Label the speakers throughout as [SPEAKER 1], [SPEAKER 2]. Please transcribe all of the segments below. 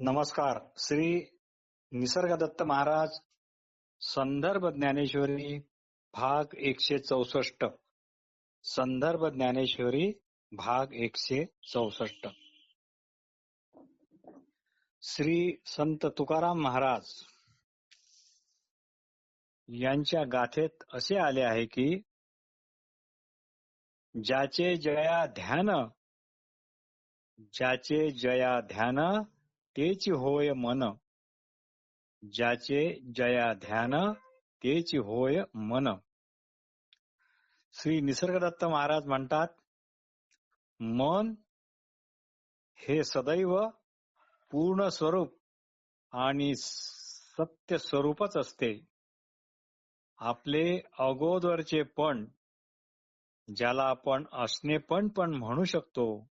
[SPEAKER 1] नमस्कार. श्री निसर्गदत्त महाराज संदर्भ ज्ञानेश्वरी भाग एकशे चौसष्ट. संदर्भ ज्ञानेश्वरी भाग एकशे चौसष्ट. श्री संत तुकाराम महाराज यांच्या गाथेत असे आले आहे की ज्याचे जया ध्यान ज्याचे जया ध्यान तेची होय मन. ज्याचे जया ध्यान तेची होय मन. श्री निसर्गदत्त महाराज म्हणतात मन हे सदैव पूर्ण स्वरूप आणि सत्य स्वरूपच असते. आपले अगोदरचे पण ज्याला आपण असणे पण पण म्हणू शकतो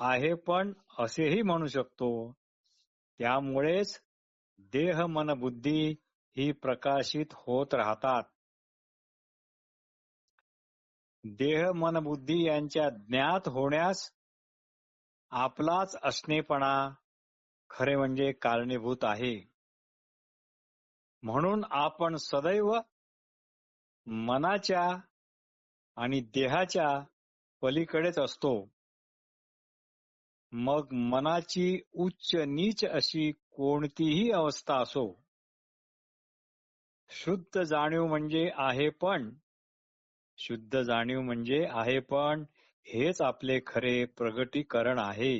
[SPEAKER 1] आहे पण असेही म्हणू शकतो. त्यामुळेच देह मन बुद्धी ही प्रकाशित होत राहतात. देह मन बुद्धी यांच्या ज्ञात होण्यास आपलाच असणेपणा खरे म्हणजे कारणीभूत आहे. म्हणून आपण सदैव मनाच्या आणि देहाच्या पलीकडेच असतो. मग मनाची उच्च नीच अशी कोणतीही अवस्था असो. शुद्ध जाणीव म्हणजे आहे पण. शुद्ध जाणीव म्हणजे आहे पण हेच आपले खरे प्रगटीकरण आहे.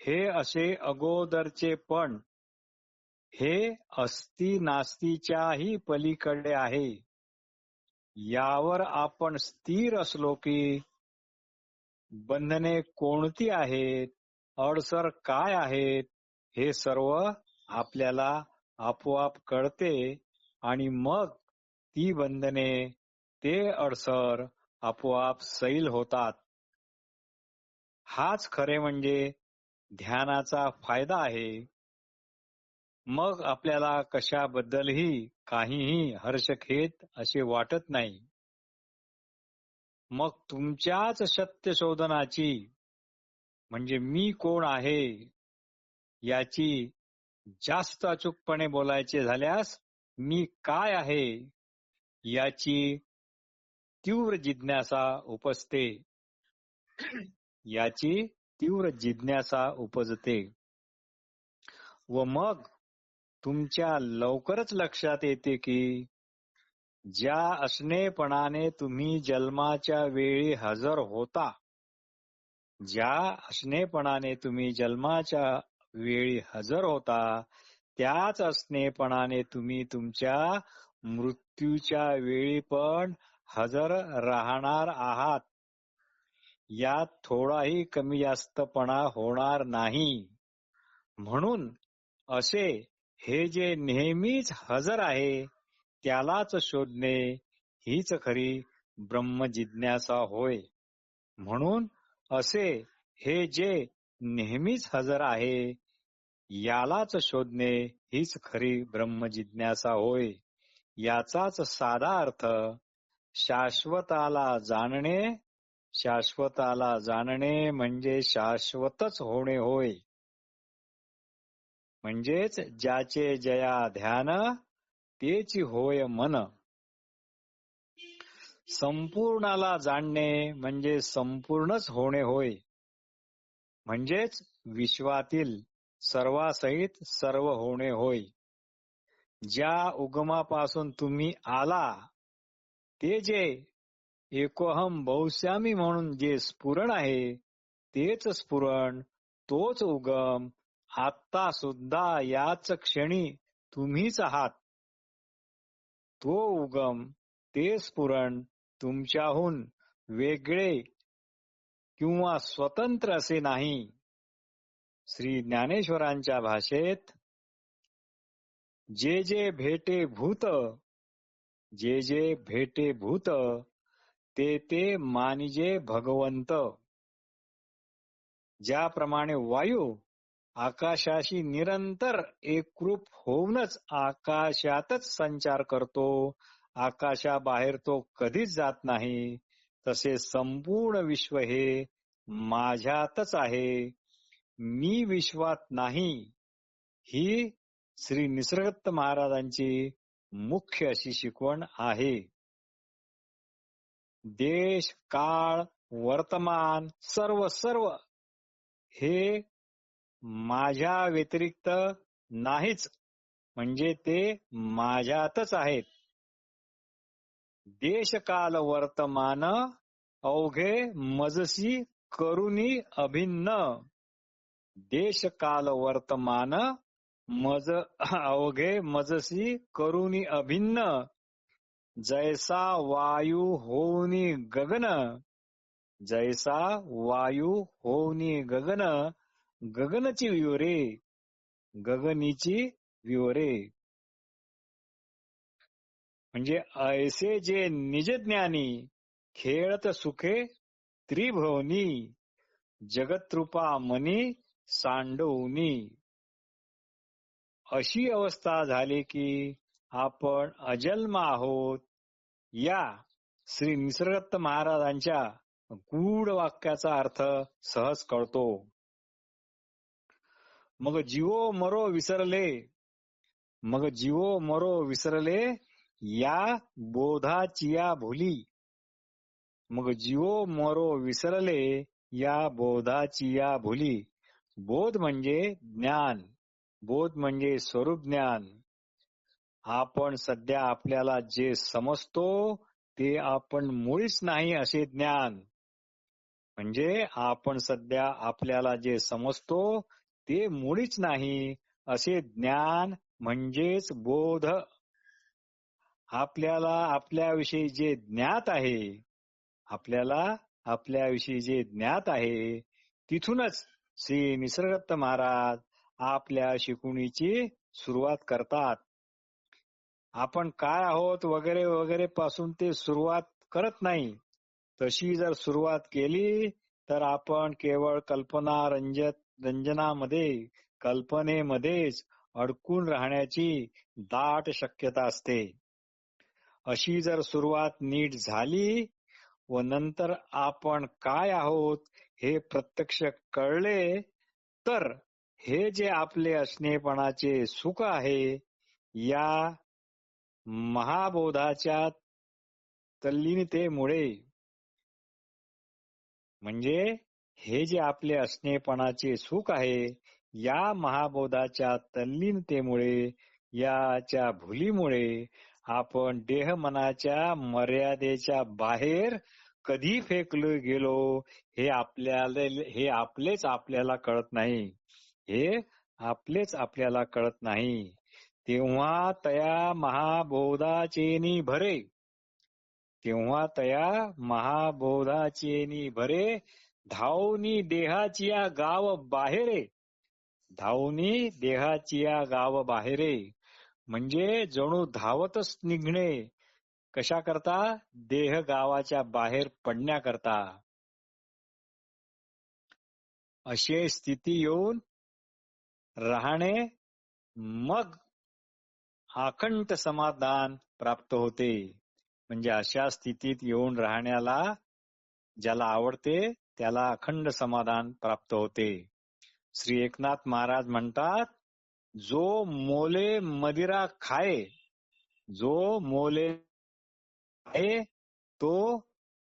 [SPEAKER 1] हे असे अगोदरचे पण. हे अस्ति नास्तीच्याही पलीकडे आहे. यावर आपण स्थिर असलो की बंधने कोणती आहेत? अडसर काय आहेत? हे सर्व आपल्याला आपोआप कळते आणि मग ती बंधने ते अडसर आपोआप सैल होतात. हाच खरे म्हणजे ध्यानाचा फायदा आहे. मग आपल्याला कशाबद्दलही काहीही हर्षखेत असे वाटत नाही. मग तुमच्याच सत्य शोधनाची म्हणजे मी कोण आहे याची जास्त अचूकपणे बोलायचे झाल्यास मी काय आहे याची तीव्र जिज्ञासा उपजते. याची तीव्र जिज्ञासा उपजते. व मग तुमच्या लवकरच लक्षात येते की ज्या असणेपणाने तुम्ही जन्माच्या वेळी हजर होता ज्या असणेपणाने तुम्ही जन्माच्या वेळी हजर होता त्याच असणेपणाने तुम्ही तुमच्या मृत्यूच्या वेळी पण हजर राहणार आहात. यात थोडाही कमी जास्तपणा होणार नाही. म्हणून असे हे जे नेहमीच हजर आहे त्यालाच शोधणे हीच खरी ब्रह्मजिज्ञासा होय. म्हणून असे हे जे नेहमीच हजर आहे यालाच शोधणे हीच खरी ब्रह्मजिज्ञासा होय. याचाच साधा अर्थ शाश्वताला जाणणे शाश्वताला जाणणे म्हणजे शाश्वतच होणे होय. म्हणजेच ज्याचे जया ध्यान तेची होय मन. संपूर्णाला जाणणे म्हणजे संपूर्णच होणे होय. म्हणजेच विश्वातील सर्वासहित सर्व होणे होय. ज्या उगमापासून तुम्ही आला ते जे एकोहम बहुश्यामी म्हणून जे स्फुरण आहे तेच स्फुरण तोच उगम आत्ता सुद्धा याच क्षणी तुम्हीच आहात. तो उगम ते स्फुरण तुमच्याहून वेगळे किंवा स्वतंत्र असे नाही. श्री ज्ञानेश्वरांच्या भाषेत जे जे भेटे भूत जे जे भेटे भूत ते ते मानिजे भगवंत. ज्याप्रमाणे वायू आकाशाशी निरंतर एकरूप होऊनच आकाशातच संचार करतो. आकाशाबाहेर तो कधीच जात नाही. तसे संपूर्ण विश्व हे माझ्यातच आहे. मी विश्वात नाही. ही श्री निसर्गत महाराजांची मुख्य अशी शिकवण आहे. देश काळ वर्तमान सर्व सर्व हे माझ्या व्यतिरिक्त नाहीच. म्हणजे ते माझ्यातच आहेत. देशकाल वर्तमान अवघे मजसी करुणी अभिन्न. देशकाल वर्तमान मज अवघे मजसी करुणी अभिन्न. जैसा वायू होनी गगन. जैसा वायू होनी गगन. गगनची विवरे. गगनीची विवरे. म्हणजे ऐसे जे निजज्ञानी खेळत सुखे त्रिभवनी जगत्रूपा मनी सांडवनी. अशी अवस्था झाली की आपण अजन्म आहोत. या श्री निसर्गत महाराजांच्या गूढ वाक्याचा अर्थ सहज कळतो. मग जीवो मरो विसरले. मग जीवो मरो विसरले या बोधाचिया भुली. मग जीवो मरो विसरले या बोधाचिया भुली. बोध म्हणजे ज्ञान. बोध म्हणजे स्वरूप ज्ञान. आपण सध्या आपल्याला जे समजतो ते आपण मुळीच नाही असे ज्ञान. म्हणजे आपण सध्या आपल्याला जे समजतो ते मुळीच नाही. असे ज्ञान म्हणजेच बोध. आपल्याला आपल्याविषयी जे ज्ञात आहे आपल्याला आपल्याविषयी जे ज्ञात आहे तिथूनच श्री निसर्गदत्त महाराज आपल्या शिकवणीची सुरुवात करतात. आपण काय आहोत वगैरे वगैरे पासून ते सुरुवात करत नाही. तशी जर सुरुवात केली तर आपण केवळ कल्पना रंजत रंजनामध्ये कल्पनेमध्येच अडकून राहण्याची दाट शक्यता असते. अशी जर सुरुवात नीट झाली व नंतर आपण काय आहोत हे प्रत्यक्ष कळले तर हे जे आपले असणेपणाचे सुख आहे या महाबोधाच्या तल्लीनतेमुळे. म्हणजे हे जे आपले असणेपणाचे सुख आहे या महाबोधाच्या तल्लीनतेमुळे याच्या भुलीमुळे आपण देह मनाच्या मर्यादेच्या बाहेर कधी फेकलो गेलो हे आपल्याला हे आपलेच आपल्याला कळत नाही. हे आपलेच आपल्याला कळत नाही. तेव्हा तया महाबोधाचेनी भरे. तेव्हा तया महाबोधाचेनी भरे धावनी देहाचिया गाव बाहेरे. धावनी देहाचिया गाव बाहेरे. म्हणजे जणू धावतच निघणे. कशा करता देह गावाच्या बाहेर पडण्याकरता. अशी स्थिती येऊन राहणे मग आखंड समाधान प्राप्त होते. म्हणजे अशा स्थितीत येऊन राहण्याला ज्याला आवडते त्याला अखंड समाधान प्राप्त होते. श्री एकनाथ महाराज म्हणतात जो मोले मदिरा खाये जो मोले खाये तो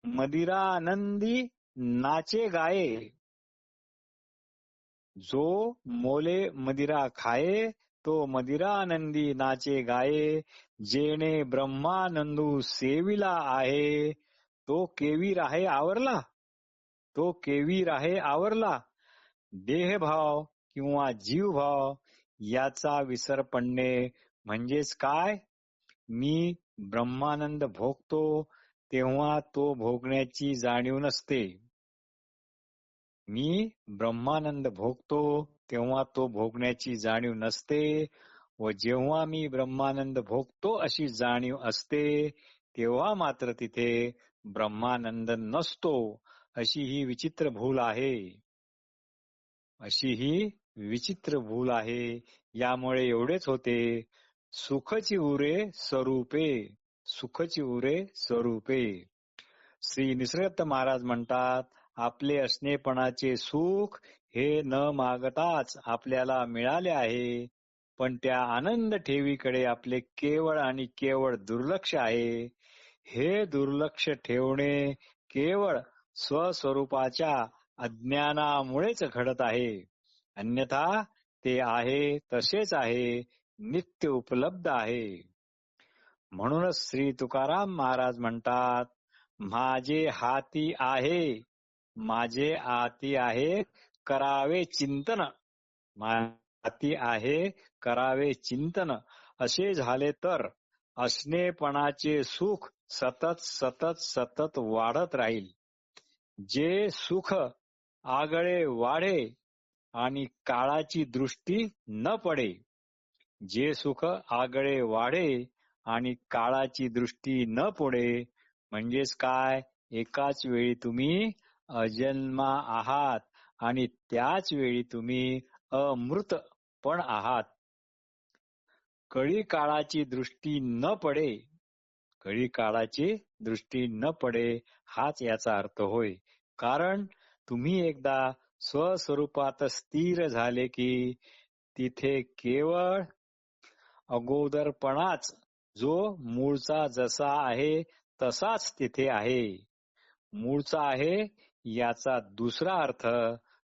[SPEAKER 1] मदिरानंदी नाचे गाये जो मोले मदिरा खाये तो मदिरा आनंदी नाचे गाये जेणे ब्रह्मानंदू सेविला आहे तो केवीर आहे आवरला? तो केवीर आहे आवरला. देहभाव किंवा जीवभाव याचा विसर पडणे म्हणजेच काय? मी ब्रह्मानंद भोगतो तेव्हा तो भोगण्याची जाणीव नसते. मी ब्रह्मानंद भोगतो तेव्हा तो भोगण्याची जाणीव नसते व जेव्हा मी ब्रह्मानंद भोगतो अशी जाणीव असते तेव्हा मात्र तिथे ब्रह्मानंद नसतो. अशी ही विचित्र भूल आहे. अशी ही विचित्र भूल आहे. यामुळे एवढेच होते. सुखची उरे स्वरूपे. सुखची उरे स्वरूपे. श्री निसर्गत महाराज म्हणतात आपले असणेपणाचे सुख हे न मागताच आपल्याला मिळाले आहे. पण त्या आनंद ठेवीकडे आपले केवळ आणि केवळ दुर्लक्ष आहे. हे दुर्लक्ष ठेवणे केवळ स्वस्वरूपाच्या अज्ञानामुळेच घडत आहे. अन्यथा ते आहे तसेच आहे नित्य उपलब्ध आहे. म्हणूनच श्री तुकाराम महाराज म्हणतात माझे हाती आहे माझे आती आहे करावे चिंतन. हाती आहे करावे चिंतन. असे झाले तर असणेपणाचे सुख सतत सतत सतत वाढत राहील. जे सुख आगळे वाढे आणि काळाची दृष्टी न पडे जे सुख आगळे वाढे आणि काळाची दृष्टी न पडे म्हणजेच काय? एकाच वेळी तुम्ही अजन्मा आहात आणि त्याच वेळी तुम्ही अमृत पण आहात. कळी काळाची दृष्टी न पडे कळी काळाची दृष्टी न पडे हाच याचा अर्थ होय. कारण तुम्ही एकदा स्वस्वरूपात स्थिर झाले की तिथे केवळ अगोदरपणाच जो मूळचा जसा आहे तसाच तिथे आहे. मूळचा आहे याचा दुसरा अर्थ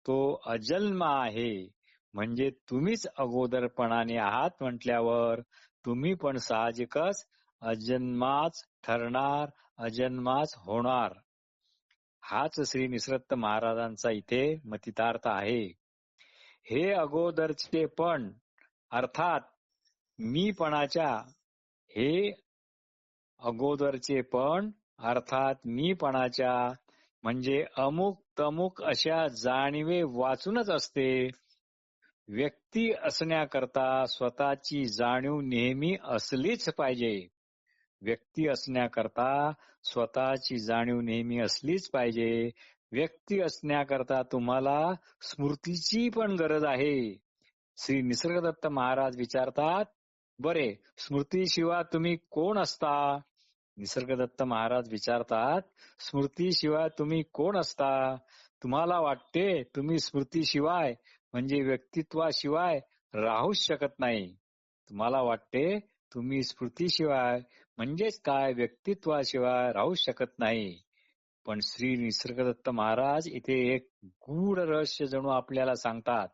[SPEAKER 1] तो अजन्मा आहे. म्हणजे तुम्हीच अगोदरपणाने आहात म्हटल्यावर तुम्ही पण साहजिकच अजन्माच ठरणार अजन्माच होणार. हाच श्री निसरत्त महाराजांचा इथे मतितार्थ आहे. हे अगोदरचे पण अर्थात मीपणाच्या हे अगोदरचे पण अर्थात मीपणाच्या म्हणजे अमुक तमुक अशा जाणीवे वाचूनच असते. व्यक्ती असण्याकरता स्वतःची जाणीव नेहमी असलीच पाहिजे. व्यक्ती असण्याकरता स्वतःची जाणीव नेहमी असलीच पाहिजे. व्यक्ती असण्याकरता तुम्हाला स्मृतीची पण गरज आहे. श्री निसर्गदत्त महाराज विचारतात बरे स्मृतीशिवाय तुम्ही कोण असता? निसर्गदत्त महाराज विचारतात स्मृतीशिवाय तुम्ही कोण असता? तुम्हाला वाटते तुम्ही स्मृतीशिवाय म्हणजे व्यक्तित्वाशिवाय राहूच शकत नाही. तुम्हाला वाटते तुम्ही स्मृतीशिवाय म्हणजेच काय व्यक्तित्वाशिवाय राहू शकत नाही. पण श्री निसर्गदत्त महाराज इथे एक गूढ रहस्य जणू आपल्याला सांगतात.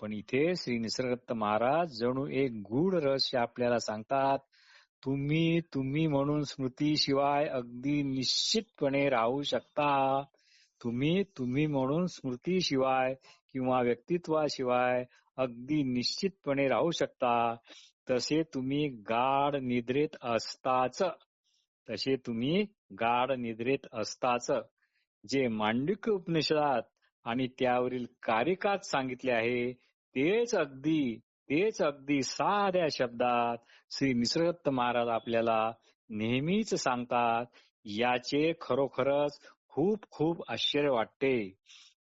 [SPEAKER 1] पण इथे श्री निसर्गदत्त महाराज जणू एक गूढ रहस्य आपल्याला सांगतात. तुम्ही तुम्ही म्हणून स्मृतीशिवाय अगदी निश्चितपणे राहू शकता. तुम्ही तुम्ही म्हणून स्मृतीशिवाय किंवा व्यक्तित्वाशिवाय अगदी निश्चितपणे राहू शकता. तसे तुम्ही गाढ निद्रेत असताच तसे तुम्ही गाढ निद्रेत असताच. जे मांडिक उपनिषदात आणि त्यावरील कारिकात सांगितले आहे तेच अगदी तेच अगदी साध्या शब्दात श्री निसर्गत महाराज आपल्याला नेहमीच सांगतात. याचे खरोखरच खूप खूप आश्चर्य वाटते.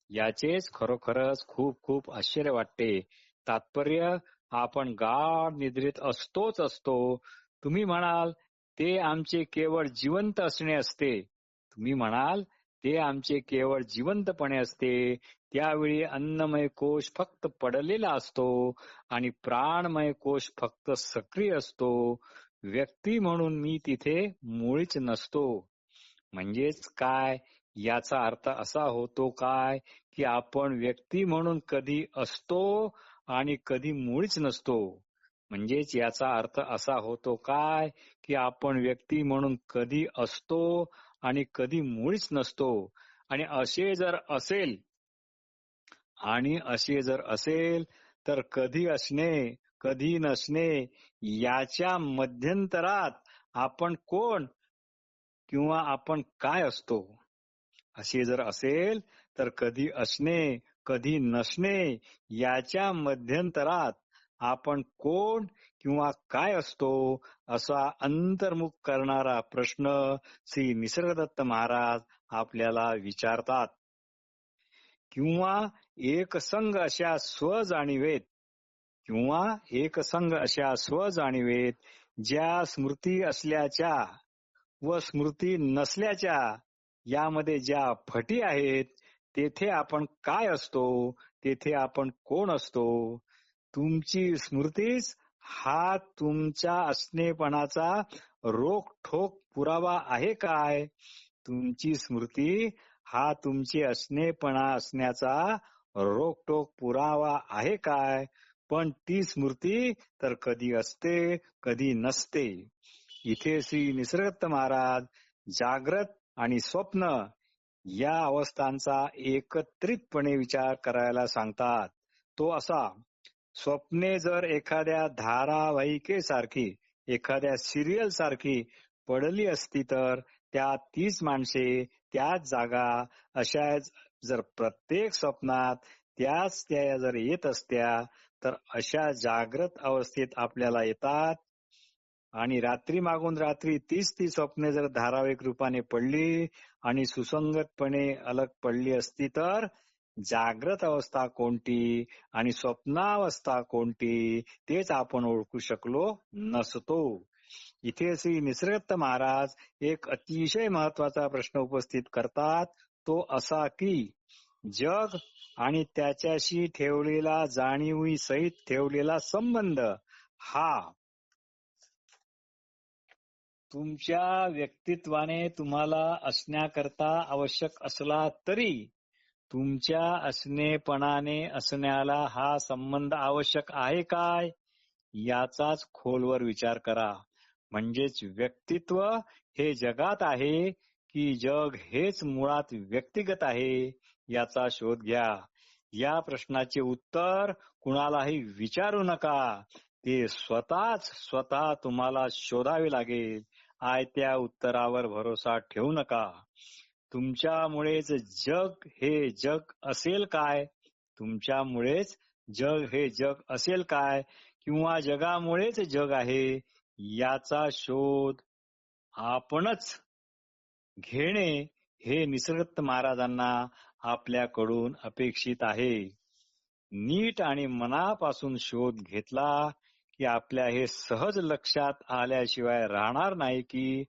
[SPEAKER 1] याचेच खरोखरच खूप खूप आश्चर्य वाटते. तात्पर्य आपण गाढ निद्रेत असतोच असतो. तुम्ही म्हणाल ते आमचे केवळ जिवंत असणे असते. तुम्ही म्हणाल ते आमचे केवळ जिवंतपणे असते. त्यावेळी अन्नमय कोश फक्त पडलेला असतो आणि प्राणमय कोश फक्त सक्रिय असतो. व्यक्ती म्हणून मी तिथे मुळीच नसतो. म्हणजेच काय? याचा अर्थ असा होतो काय की आपण व्यक्ती म्हणून कधी असतो आणि कधी मुळीच नसतो. म्हणजेच याचा अर्थ असा होतो काय की आपण व्यक्ती म्हणून कधी असतो आणि कधी मुळीच नसतो. आणि असे जर असेल आणि असे जर असेल तर कधी असणे कधी नसणे याच्या मध्यंतरात आपण कोण किंवा आपण काय असतो? असे जर असेल तर कधी असणे कधी नसणे याच्या मध्यंतरात आपण कोण किंवा काय असतो असा अंतर्मुख करणारा प्रश्न श्री निसर्गदत्त महाराज आपल्याला विचारतात. किंवा एकसंग अशा स्वजाणीवेत किंवा एकसंग अशा स्वजाणीवेत ज्या स्मृती असल्याच्या व स्मृती नसल्याच्या यामध्ये ज्या फटी आहेत तेथे आपण काय असतो? तेथे आपण कोण असतो? तुमची स्मृतीच हा तुमच्या असणेपणाचा रोखठोक पुरावा आहे काय? तुमची स्मृती हा तुमचे असणेपणा असण्याचा रोखटोक पुरावा आहे काय? पण ती स्मृती तर कधी असते कधी नसते. इथे श्री निसर्गत महाराज जाग्रत आणि स्वप्न या अवस्थांचा एकत्रितपणे विचार करायला सांगतात. तो असा स्वप्ने जर एखाद्या धारावाहिकेसारखी एखाद्या सिरियल सारखी पडली असती तर त्या तीच माणसे त्याच जागा अशा जर प्रत्येक स्वप्नात त्याच त्या जर येत असत्या तर अशा जागृत अवस्थेत आपल्याला येतात आणि रात्री मागून रात्री तीच ती स्वप्ने जर धारावाहिक रूपाने पडली आणि सुसंगतपणे अलग पडली असती तर जाग्रत अवस्था कोणती आणि स्वप्नावस्था कोणती तेच आपण ओळखू शकलो नसतो. इथे श्री निसर्गत महाराज एक अतिशय महत्त्वाचा प्रश्न उपस्थित करतात. तो असा की जग आणि त्याच्याशी ठेवलेला जाणीवी सहित ठेवलेला संबंध हा तुमच्या व्यक्तित्वाने तुम्हाला असण्याकरता आवश्यक असला तरी तुमच्या असणेपणाने असण्याला हा संबंध आवश्यक आहे काय? याचाच खोलवर विचार करा. म्हणजेच व्यक्तित्व हे जगात आहे की जग हेच मुळात व्यक्तिगत आहे याचा शोध घ्या. या प्रश्नाचे उत्तर कुणालाही विचारू नका. ते स्वतःच स्वतः तुम्हाला शोधावे लागेल. आयत्या उत्तरावर भरोसा ठेवू नका. तुमच्यामुळेच जग हे जग असेल काय? तुमच्यामुळेच जग हे जग असेल काय? किंवा जगामुळेच जग आहे? याचा शोध आपणच घेणे हे निसर्गत महाराजांना आपल्याकडून अपेक्षित आहे. नीट आणि मनापासून शोध घेतला की आपल्या हे सहज लक्षात आल्याशिवाय राहणार नाही की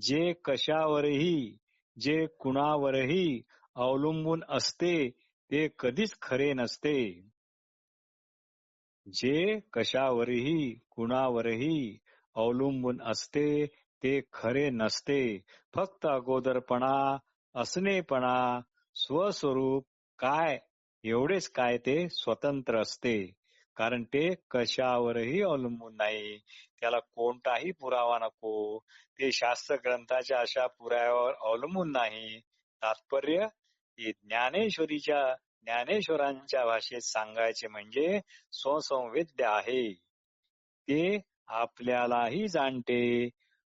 [SPEAKER 1] जे कशावरही जे कुणावरही अवलंबून असते ते कधीच खरे नसते. जे कशावरही कुणावरही अवलंबून असते ते खरे नसते. फक्त अगोदरपणा असणेपणा स्वस्वरूप काय एवढेच काय ते स्वतंत्र असते. कारण ते कशावरही अवलंबून नाही. त्याला कोणताही पुरावा नको. ते शास्त्र ग्रंथाच्या अशा पुराव्यावर अवलंबून नाही. तात्पर्य ज्ञानेश्वरीच्या ज्ञानेश्वरांच्या भाषेत सांगायचे म्हणजे स्वसंवेद्य आहे. ते आपल्यालाही जाणते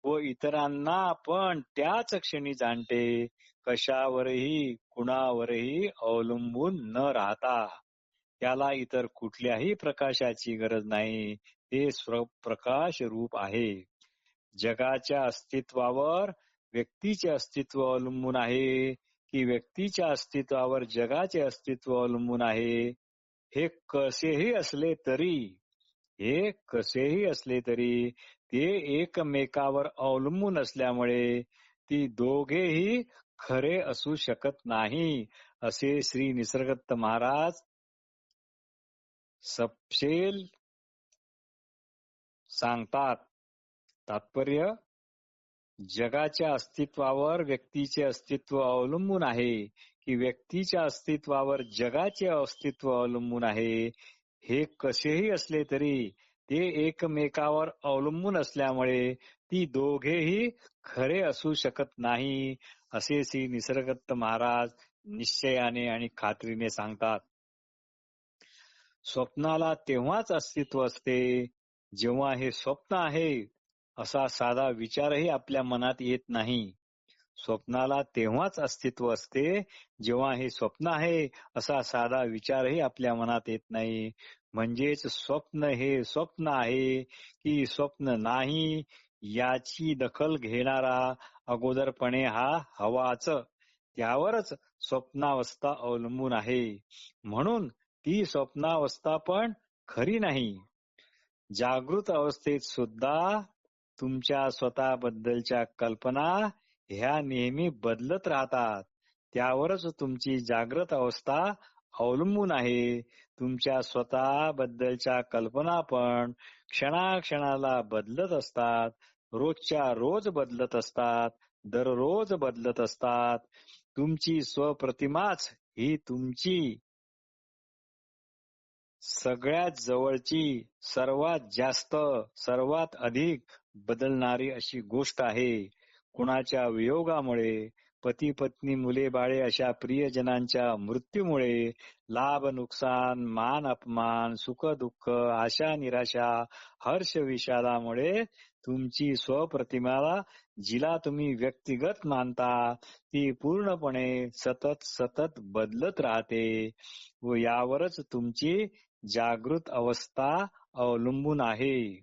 [SPEAKER 1] व इतरांना पण त्याच क्षणी जाणते. कशावरही कुणावरही अवलंबून न राहता. त्याला इतर कुठल्याही प्रकाशाची गरज नाही. ते स्वप्रकाश रूप आहे. जगाच्या अस्तित्वावर व्यक्तीचे अस्तित्व अवलंबून आहे की व्यक्तीच्या अस्तित्वावर जगाचे अस्तित्व अवलंबून आहे? हे कसेही असले तरी हे कसेही असले तरी ते एकमेकावर अवलंबून असल्यामुळे ती दोघेही खरे असू शकत नाही असे श्री निसर्गत्त महाराज सपशेल सांगतात तात्पर्य जगाच्या अस्तित्वावर व्यक्तीचे अस्तित्व अवलंबून आहे की व्यक्तीच्या अस्तित्वावर जगाचे अस्तित्व अवलंबून आहे हे कसेही असले तरी ते एकमेकावर अवलंबून असल्यामुळे ती दोघेही खरे असू शकत नाही असे श्री निसर्गत्त महाराज निश्चयाने आणि खात्रीने सांगतात. स्वप्नाला तेव्हाच अस्तित्व असते जेव्हा हे स्वप्न आहे असा साधा विचारही आपल्या मनात येत नाही. स्वप्नाला तेव्हाच अस्तित्व असते जेव्हा हे स्वप्न आहे असा साधा विचारही आपल्या मनात येत नाही. म्हणजेच स्वप्न हे स्वप्न आहे की स्वप्न नाही याची दखल घेणारा अगोदरपणे हा हवाच. त्यावरच स्वप्नावस्था अवलंबून आहे. म्हणून ती स्वप्नावस्था पण खरी नाही. जागृत अवस्थेत सुद्धा तुमच्या स्वतःबद्दलच्या कल्पना ह्या नेहमी बदलत राहतात. त्यावरच तुमची जागृत अवस्था अवलंबून आहे. तुमच्या स्वतःबद्दलच्या कल्पना पण क्षणाक्षणाला बदलत असतात. रोजच्या रोज बदलत असतात. दररोज बदलत असतात. तुमची स्वप्रतिमाच ही तुमची सगळ्यात जवळची सर्वात जास्त सर्वात अधिक बदलणारी अशी गोष्ट आहे. कुणाच्या वियोगामुळे पती पत्नी मुले बाळे अशा प्रियजनांच्या मृत्यूमुळे लाभ नुकसान मान अपमान सुख दुःख आशा निराशा हर्ष विषादामुळे तुमची स्वप्रतिमाला जिला तुम्ही व्यक्तिगत मानता ती पूर्णपणे सतत सतत बदलत राहते व यावरच तुमची जागृत अवस्था अवलंबून आहे.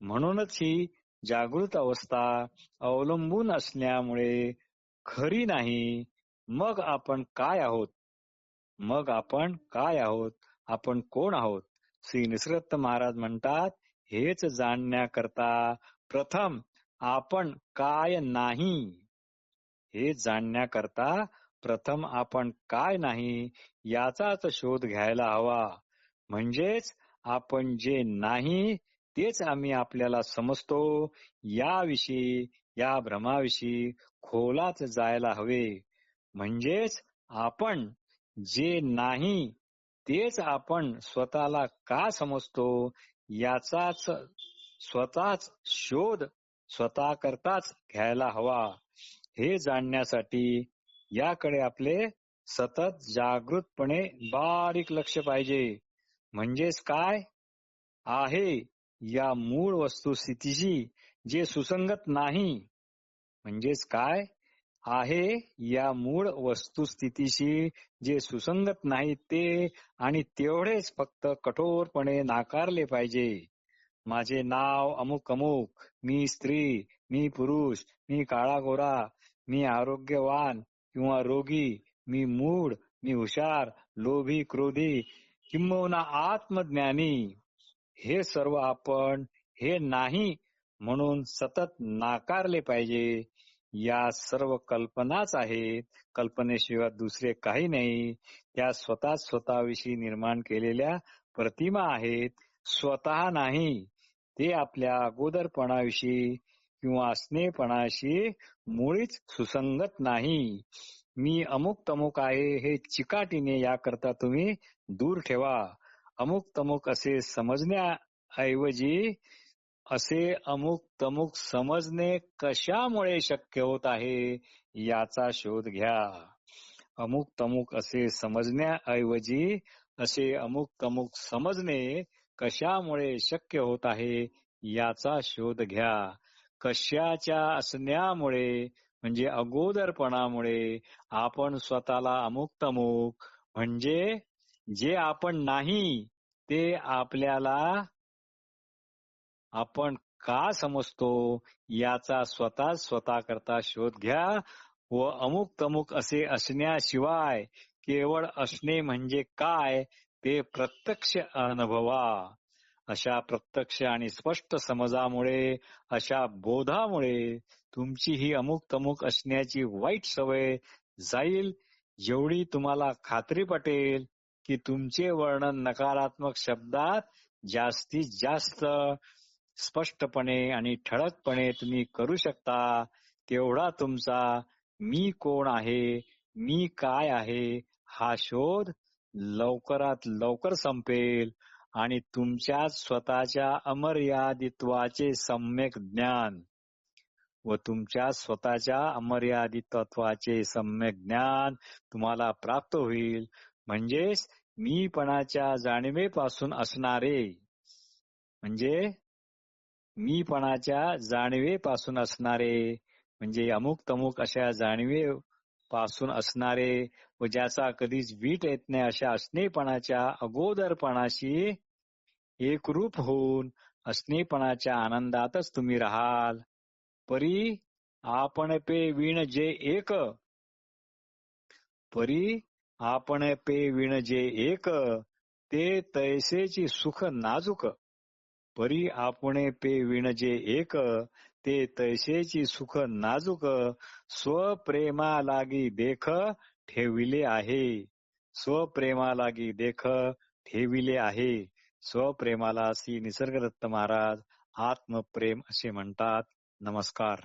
[SPEAKER 1] म्हणूनच ही जागृत अवस्था अवलंबून असल्यामुळे खरी नाही. मग आपण काय आहोत? मग आपण काय आहोत? आपण कोण आहोत? श्री निसरत्त महाराज म्हणतात हेच जाणण्याकरता प्रथम आपण काय नाही? हे जाणण्याकरता प्रथम आपण काय नाही याचाच शोध घ्यायला हवा. म्हणजेच आपण जे नाही तेच आम्ही आपल्याला समजतो. याविषयी या भ्रमाविषयी खोलात जायला हवे. म्हणजेच आपण जे नाही तेच आपण स्वतःला का समजतो? याचाच स्वतःच शोध स्वतः करताच घ्यायला हवा. हे जाणण्यासाठी याकडे आपले सतत जागृतपणे बारीक लक्ष पाहिजे. म्हणजेच काय? आहे या मूळ वस्तुस्थितीशी जे सुसंगत नाही. म्हणजेच काय? आहे या मूळ वस्तुस्थितीशी जे सुसंगत नाही ते आणि तेवढेच फक्त कठोरपणे नाकारले पाहिजे. माझे नाव अमुक अमुक. मी स्त्री मी पुरुष मी काळा गोरा मी आरोग्यवान किंवा रोगी मी मूड मी हुशार लोभी क्रोधी किंबहुना आत्मज्ञानी हे सर्व आपण हे नाही म्हणून सतत नाकारले पाहिजे. या सर्व कल्पनाच आहेत. कल्पनेशिवाय दुसरे काही नाही. त्या स्वतः स्वतःविषयी निर्माण केलेल्या प्रतिमा आहेत. स्वतः नाही. ते आपल्या अगोदरपणाविषयी किंवा स्नेहपणाशी मुळीच सुसंगत नाही. मी अमुक तमुक आहे हे चिकाटीने याकरता तुम्ही दूर ठेवा. अमुक तमुक असे समजण्याऐवजी असे अमुक तमुक समजणे कशामुळे शक्य होत आहे याचा शोध घ्या. अमुक तमुक असे समजण्याऐवजी असे अमुक तमुक समजणे कशामुळे शक्य होत आहे याचा शोध घ्या. कशाच्या असण्यामुळे म्हणजे अगोदरपणामुळे आपण स्वतःला अमुक तमुक म्हणजे जे आपण नाही ते आपल्याला आपण का समजतो याचा स्वतः स्वतः करता शोध घ्या व अमुक तमुक असे असण्याशिवाय केवळ असणे म्हणजे काय ते प्रत्यक्ष अनुभवा. अशा प्रत्यक्ष आणि स्पष्ट समजामुळे अशा बोधामुळे तुमची ही अमुक तमुक असण्याची वाईट सवय जाईल जेवढी तुम्हाला खात्री पटेल. की तुमचे वर्णन नकारात्मक शब्दात जास्तीत जास्त स्पष्टपणे आणि ठळकपणे तुम्ही करू शकता. तेवढा तुमचा मी कोण आहे मी काय आहे हा शोध लवकरात लवकर संपेल आणि तुमच्या स्वतःच्या अमर्यादित्वाचे सम्यक ज्ञान व तुमच्या स्वतःच्या अमर्यादित्वाचे सम्यक ज्ञान तुम्हाला प्राप्त होईल. म्हणजेच मीपणाच्या जाणीवेपासून असणारे. म्हणजे मीपणाच्या जाणीवेपासून असणारे. म्हणजे अमुक तमुक अशा जाणीवे पासून असणारे व ज्याचा कधीच वीट येत नाही अशा असणेपणाच्या अगोदरपणाशी एकरूप होऊन असणेपणाच्या आनंदातच तुम्ही राहाल. परी आपण पे विण जे एक. परी आपण पे विण जे एक ते तैसेची सुख नाजूक. परी आपण पे विण जे एक ते तैसेची सुख नाजूक. स्वप्रेमा लागी देख ठेविले आहे. स्वप्रेमा लागी देख ठेविले आहे. स्वप्रेमाला श्री निसर्गदत्त महाराज आत्मप्रेम असे म्हणतात. नमस्कार.